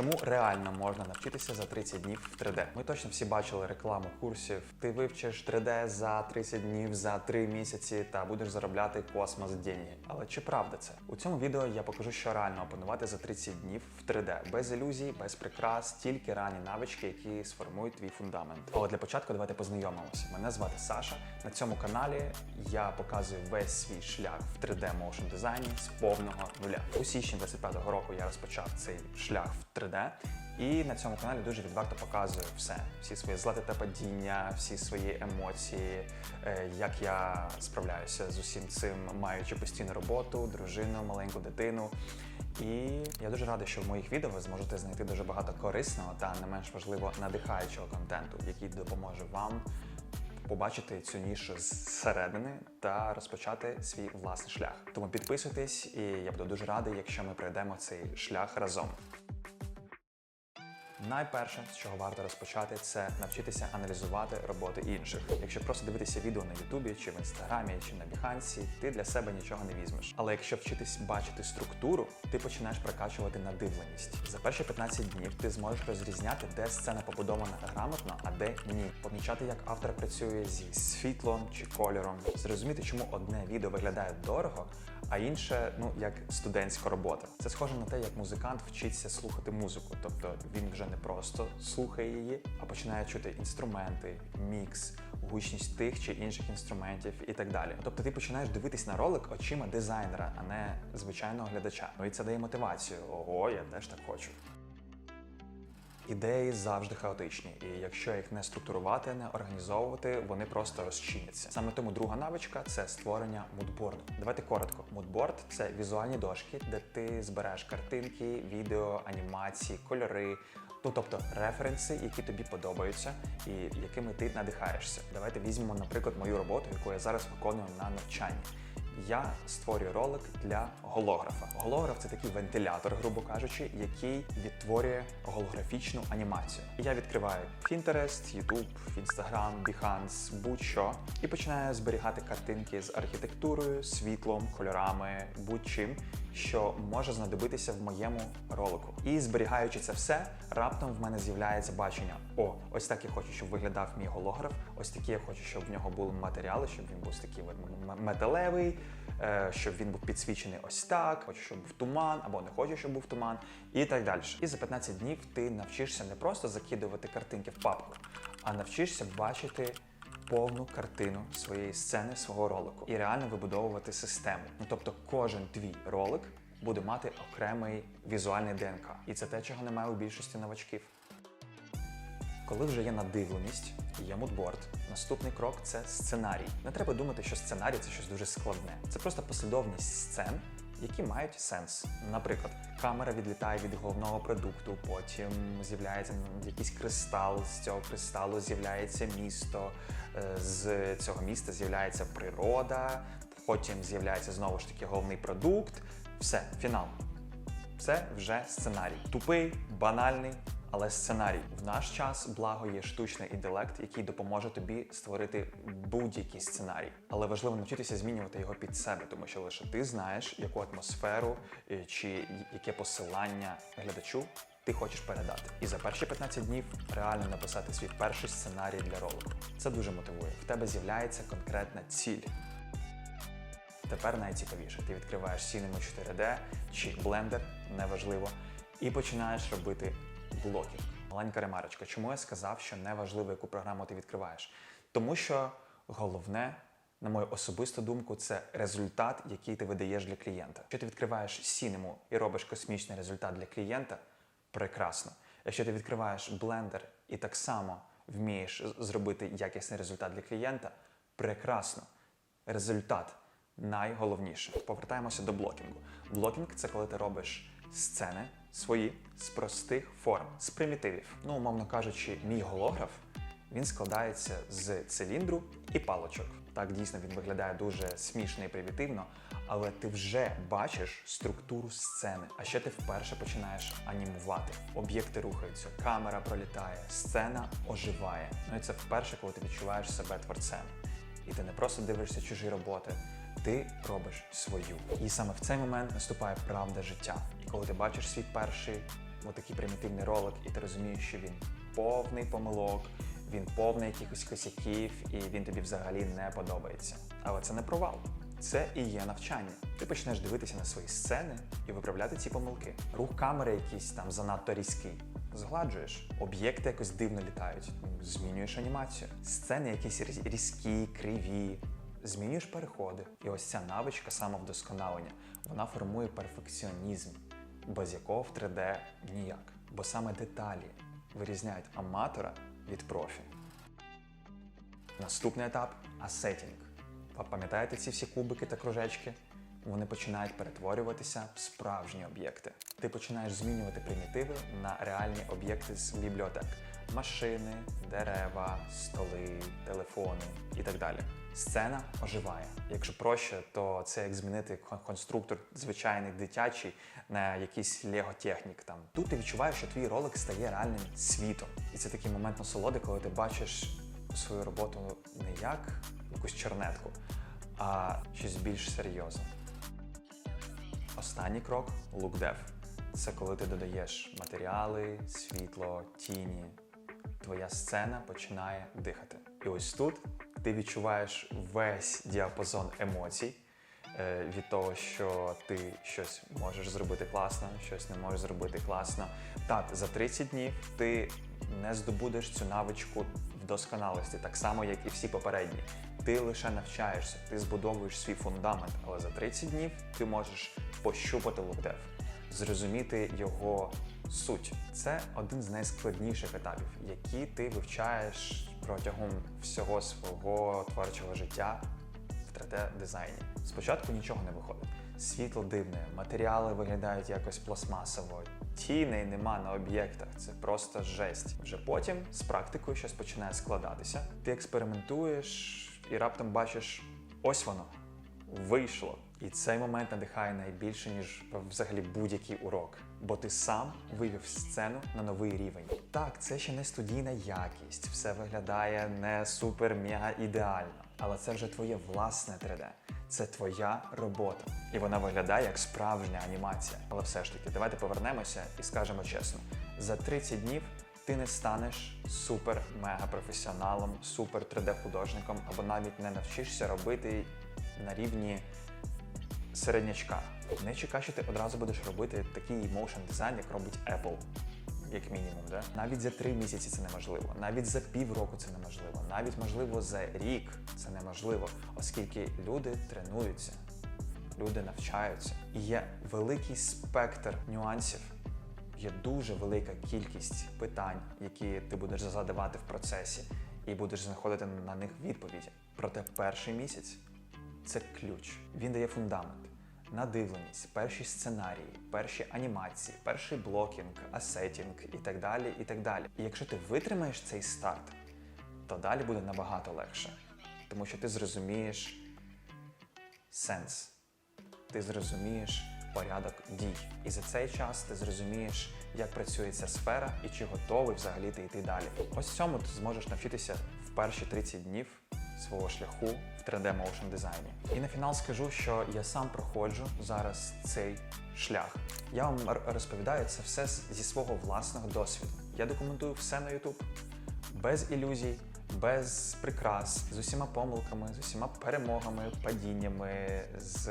Чому реально можна навчитися за 30 днів в 3D? Ми точно всі бачили рекламу курсів. Ти вивчиш 3D за 30 днів, за 3 місяці та будеш заробляти космос деньги. Але чи правда це? У цьому відео я покажу, що реально опанувати за 30 днів в 3D. без ілюзій, без прикрас, тільки реальні навички, які сформують твій фундамент. Але для початку давайте познайомимося. Мене звати Саша. На цьому каналі я показую весь свій шлях в 3D motion дизайні з повного нуля. У січні 25-го року я розпочав цей шлях в 3D. І на цьому каналі дуже відверто показую все, всі свої злети та падіння, всі свої емоції, е, як я справляюся з усім цим, маючи постійну роботу, дружину, маленьку дитину. І я дуже радий, що в моїх відео ви зможете знайти дуже багато корисного та не менш важливо надихаючого контенту, який допоможе вам побачити цю нішу зсередини та розпочати свій власний шлях. Тому підписуйтесь, і я буду дуже радий, якщо ми пройдемо цей шлях разом. Найперше, з чого варто розпочати, це навчитися аналізувати роботи інших. Якщо просто дивитися відео на Ютубі чи в інстаграмі, чи на Біхансі, ти для себе нічого не візьмеш. Але якщо вчитись бачити структуру, ти починаєш прокачувати надивленість. За перші 15 днів ти зможеш розрізняти, де сцена побудована грамотно, а де ні. Помічати, як автор працює зі світлом чи кольором, зрозуміти, чому одне відео виглядає дорого, а інше ну як студентська робота. Це схоже на те, як музикант вчиться слухати музику, тобто він вже не просто слухає її, а починає чути інструменти, мікс, гучність тих чи інших інструментів і так далі. Тобто ти починаєш дивитись на ролик очима дизайнера, а не звичайного глядача. Ну і це дає мотивацію. Ого, я теж так хочу. Ідеї завжди хаотичні, і якщо їх не структурувати, не організовувати, вони просто розчиняться. Саме тому друга навичка це створення мудборду. Давайте коротко. Мудборд це візуальні дошки, де ти збереш картинки, відео, анімації, кольори. Ну, тобто референси, які тобі подобаються і якими ти надихаєшся. Давайте візьмемо, наприклад, мою роботу, яку я зараз виконую на навчанні. Я створюю ролик для голографа. Голограф це такий вентилятор, грубо кажучи, який відтворює голографічну анімацію. Я відкриваю Pinterest, YouTube, Instagram, Behance, будь-що і починаю зберігати картинки з архітектурою, світлом, кольорами, будь-чим, що може знадобитися в моєму ролику. І зберігаючи це все, раптом в мене з'являється бачення: о, ось так я хочу, щоб виглядав мій голограф, ось такі я хочу, щоб в нього були матеріали, щоб він був такий металевий, щоб він був підсвічений ось так, хочу, щоб був туман, або не хочу, щоб був туман, і так далі. І за 15 днів ти навчишся не просто закидувати картинки в папку, а навчишся бачити повну картину своєї сцени, свого ролику і реально вибудовувати систему. Ну тобто, кожен твій ролик буде мати окремий візуальний ДНК. І це те, чого немає у більшості новачків. Коли вже є надивленість, є мудборд. Наступний крок це сценарій. Не треба думати, що сценарій це щось дуже складне. Це просто послідовність сцен, які мають сенс. Наприклад, камера відлітає від головного продукту, потім з'являється якийсь кристал. З цього кристалу з'являється місто, е, з цього міста з'являється природа, потім з'являється знову ж таки головний продукт. Все, фінал. Це вже сценарій. Тупий, банальний, але сценарій. В наш час благо є штучний інтелект, який допоможе тобі створити будь-який сценарій. Але важливо навчитися змінювати його під себе, тому що лише ти знаєш, яку атмосферу е, чи яке посилання глядачу ти хочеш передати. І за перші 15 днів реально написати свій перший сценарій для ролику. Це дуже мотивує. В тебе з'являється конкретна ціль. Тепер найцікавіше. Ти відкриваєш Cinema 4D чи Blender, неважливо, і починаєш робити блокінг. Маленька ремарочка. Чому я сказав, що неважливо, яку програму ти відкриваєш? Тому що головне, на мою особисту думку, це результат, який ти видаєш для клієнта. Якщо ти відкриваєш Cinema і робиш космічний результат для клієнта, прекрасно. Якщо ти відкриваєш Blender і так само вмієш зробити якісний результат для клієнта, прекрасно. Результат найголовніше. Повертаємося до блокінгу. Блокінг це коли ти робиш сцени свої з простих форм, з примітивів. Ну, умовно кажучи, мій голограф він складається з циліндру і палочок. Так дійсно він виглядає дуже смішно і примітивно, але ти вже бачиш структуру сцени. А ще ти вперше починаєш анімувати. Об'єкти рухаються, камера пролітає, сцена оживає. Ну і це вперше, коли ти відчуваєш себе творцем. І ти не просто дивишся чужі роботи, ти робиш свою. І саме в цей момент наступає правда життя. Коли ти бачиш свій перший отакий примітивний ролик, і ти розумієш, що він повний помилок, він повний якихось косяків, і він тобі взагалі не подобається. Але це не провал. Це і є навчання. Ти почнеш дивитися на свої сцени і виправляти ці помилки. Рух камери якийсь там занадто різкий. Згладжуєш, об'єкти якось дивно літають, змінюєш анімацію. Сцени якісь різ- різкі, криві, змінюєш переходи. І ось ця навичка самовдосконалення, вона формує перфекціонізм, без якого в 3D ніяк. Бо саме деталі вирізняють аматора від профі. Наступний етап асетінг. Пам'ятаєте ці всі кубики та кружечки? Вони починають перетворюватися в справжні об'єкти. Ти починаєш змінювати примітиви на реальні об'єкти з бібліотек: машини, дерева, столи, телефони і так далі. Сцена оживає. Якщо проще, то це як змінити конструктор звичайний дитячий на якийсь лего-технік. Там тут ти відчуваєш, що твій ролик стає реальним світом. І це такий момент насолоди, коли ти бачиш свою роботу не як якусь чернетку, а щось більш серйозне. Останній крок лукдев. Це коли ти додаєш матеріали, світло, тіні. Твоя сцена починає дихати. І ось тут ти відчуваєш весь діапазон емоцій е, від того, що ти щось можеш зробити класно, щось не можеш зробити класно. Так, за 30 днів ти не здобудеш цю навичку в досконалості, так само, як і всі попередні. Ти лише навчаєшся, ти збудовуєш свій фундамент, але за 30 днів ти можеш пощупати лукдев, зрозуміти його суть. Це один з найскладніших етапів, які ти вивчаєш протягом всього свого творчого життя в 3D-дизайні. Спочатку нічого не виходить. Світло дивне, матеріали виглядають якось пластмасово, тіней нема на об'єктах. Це просто жесть. Вже потім з практикою щось починає складатися. Ти експериментуєш і раптом бачиш, ось воно вийшло. І цей момент надихає найбільше, ніж взагалі будь-який урок. Бо ти сам вивів сцену на новий рівень. Так, це ще не студійна якість, все виглядає не супер мега ідеально, але це вже твоє власне 3D. Це твоя робота. І вона виглядає як справжня анімація. Але все ж таки, давайте повернемося і скажемо чесно: за 30 днів ти не станеш супер-мега професіоналом, супер 3D-художником, або навіть не навчишся робити на рівні середнячка. Не чекай, що ти одразу будеш робити такий motion дизайн, як робить Apple. Як мінімум, да? навіть за три місяці це неможливо, навіть за півроку це неможливо, навіть можливо за рік це неможливо, оскільки люди тренуються, люди навчаються. І є великий спектр нюансів, є дуже велика кількість питань, які ти будеш задавати в процесі, і будеш знаходити на них відповіді. Проте перший місяць це ключ. Він дає фундамент, надивленість, перші сценарії, перші анімації, перший блокінг, асетінг і так далі. І так далі. І якщо ти витримаєш цей старт, то далі буде набагато легше, тому що ти зрозумієш сенс, ти зрозумієш порядок дій. І за цей час ти зрозумієш, як працює ця сфера і чи готовий взагалі ти йти далі. Ось цьому ти зможеш навчитися в перші 30 днів свого шляху в 3D motion дизайні. І на фінал скажу, що я сам проходжу зараз цей шлях. Я вам розповідаю це все зі свого власного досвіду. Я документую все на YouTube без ілюзій, без прикрас, з усіма помилками, з усіма перемогами, падіннями, з,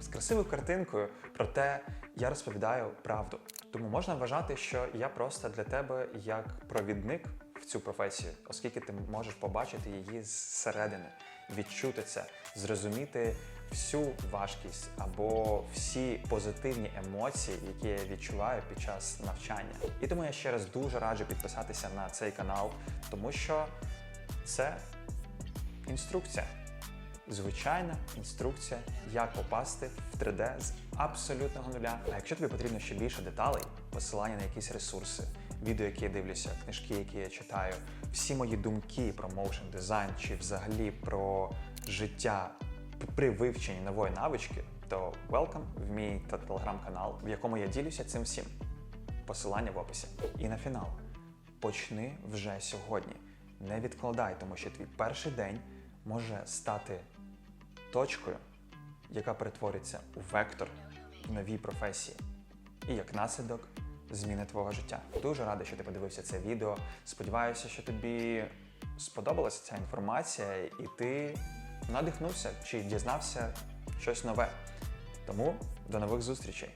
з красивою картинкою. Проте я розповідаю правду. Тому можна вважати, що я просто для тебе як провідник в цю професію, оскільки ти можеш побачити її зсередини, відчути це, зрозуміти всю важкість або всі позитивні емоції, які я відчуваю під час навчання. І тому я ще раз дуже раджу підписатися на цей канал, тому що це інструкція. Звичайна інструкція, як попасти в 3D з абсолютного нуля. А якщо тобі потрібно ще більше деталей, посилання на якісь ресурси, відео, які я дивлюся, книжки, які я читаю, всі мої думки про моушн дизайн чи взагалі про життя при вивченні нової навички, то welcome в мій телеграм-канал, в якому я ділюся цим всім. Посилання в описі. І на фінал. Почни вже сьогодні. Не відкладай, тому що твій перший день може стати точкою, яка перетвориться у вектор в новій професії. І як наслідок змінить твого життя. Дуже радий, що ти подивився це відео. Сподіваюся, що тобі сподобалася ця інформація, і ти надихнувся чи дізнався щось нове. Тому до нових зустрічей!